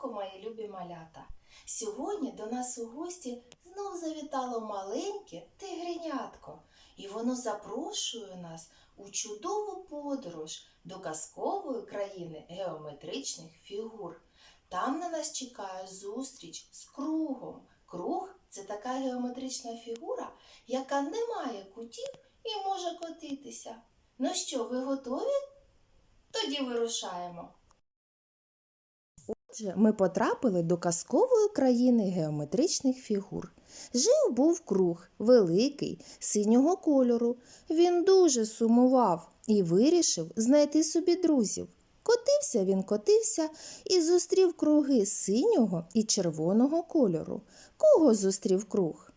ранку, мої любі малята! Сьогодні до нас у гості знов завітало маленьке тигренятко, і воно запрошує нас у чудову подорож до казкової країни геометричних фігур. Там на нас чекає зустріч з кругом. Круг це така геометрична фігура, яка не має кутів і може котитися. Ну що, ви готові? Тоді вирушаємо. Отже, ми потрапили до казкової країни геометричних фігур. Жив був круг, великий, синього кольору. Він дуже сумував і вирішив знайти собі друзів. Котився він котився і зустрів круги синього і червоного кольору. Кого зустрів круг?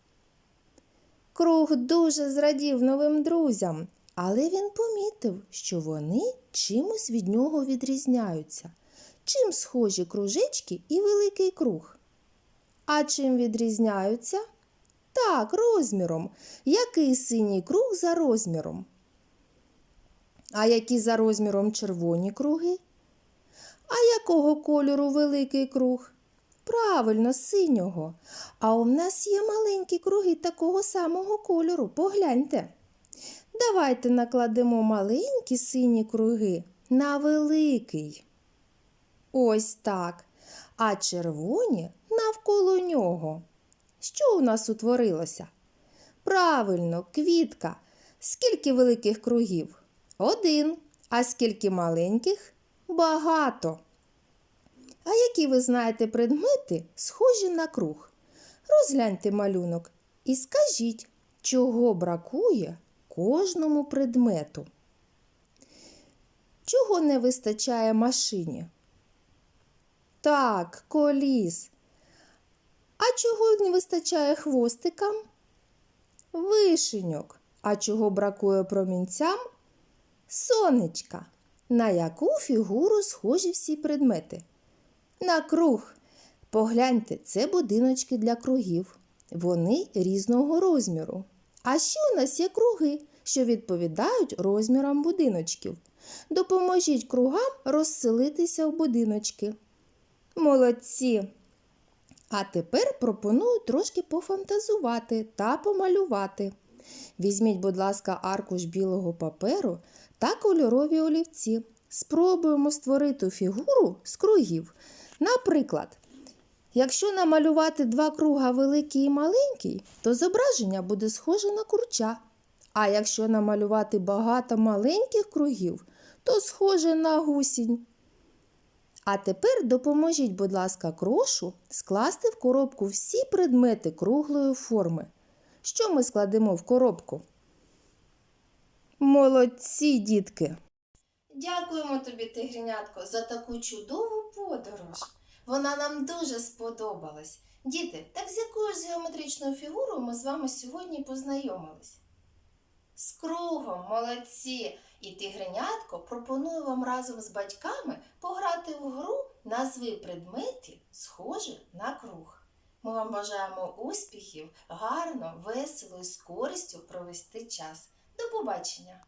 Круг дуже зрадів новим друзям, але він помітив, що вони чимось від нього відрізняються. Чим схожі кружечки і великий круг? А чим відрізняються? Так, розміром. Який синій круг за розміром? А які за розміром червоні круги? А якого кольору великий круг? Правильно, синього. А у нас є маленькі круги такого самого кольору. Погляньте. Давайте накладемо маленькі сині круги на великий. Ось так. А червоні навколо нього. Що у нас утворилося? Правильно, квітка. Скільки великих кругів? Один. А скільки маленьких? Багато. А які ви знаєте предмети, схожі на круг? Розгляньте малюнок і скажіть, чого бракує кожному предмету. Чого не вистачає машині? Так, коліс. А чого не вистачає хвостикам? Вишеньок. А чого бракує промінцям? Сонечка. На яку фігуру схожі всі предмети? На круг. Погляньте, це будиночки для кругів. Вони різного розміру. А ще у нас є круги, що відповідають розмірам будиночків. Допоможіть кругам розселитися в будиночки. Молодці! А тепер пропоную трошки пофантазувати та помалювати. Візьміть, будь ласка, аркуш білого паперу та кольорові олівці. Спробуємо створити фігуру з кругів. Наприклад, якщо намалювати два круга великий і маленький, то зображення буде схоже на курча. А якщо намалювати багато маленьких кругів, то схоже на гусінь. А тепер допоможіть, будь ласка, крошу скласти в коробку всі предмети круглої форми. Що ми складемо в коробку? Молодці, дітки! Дякуємо тобі, тигренятко, за таку чудову подорож. Вона нам дуже сподобалась. Діти, так з якою ж геометричною фігурою ми з вами сьогодні познайомились? З кругом, молодці! І тигренятко пропоную вам разом з батьками пограти в гру назви предметів, схожі на круг. Ми вам бажаємо успіхів, гарно, весело і з користю провести час. До побачення!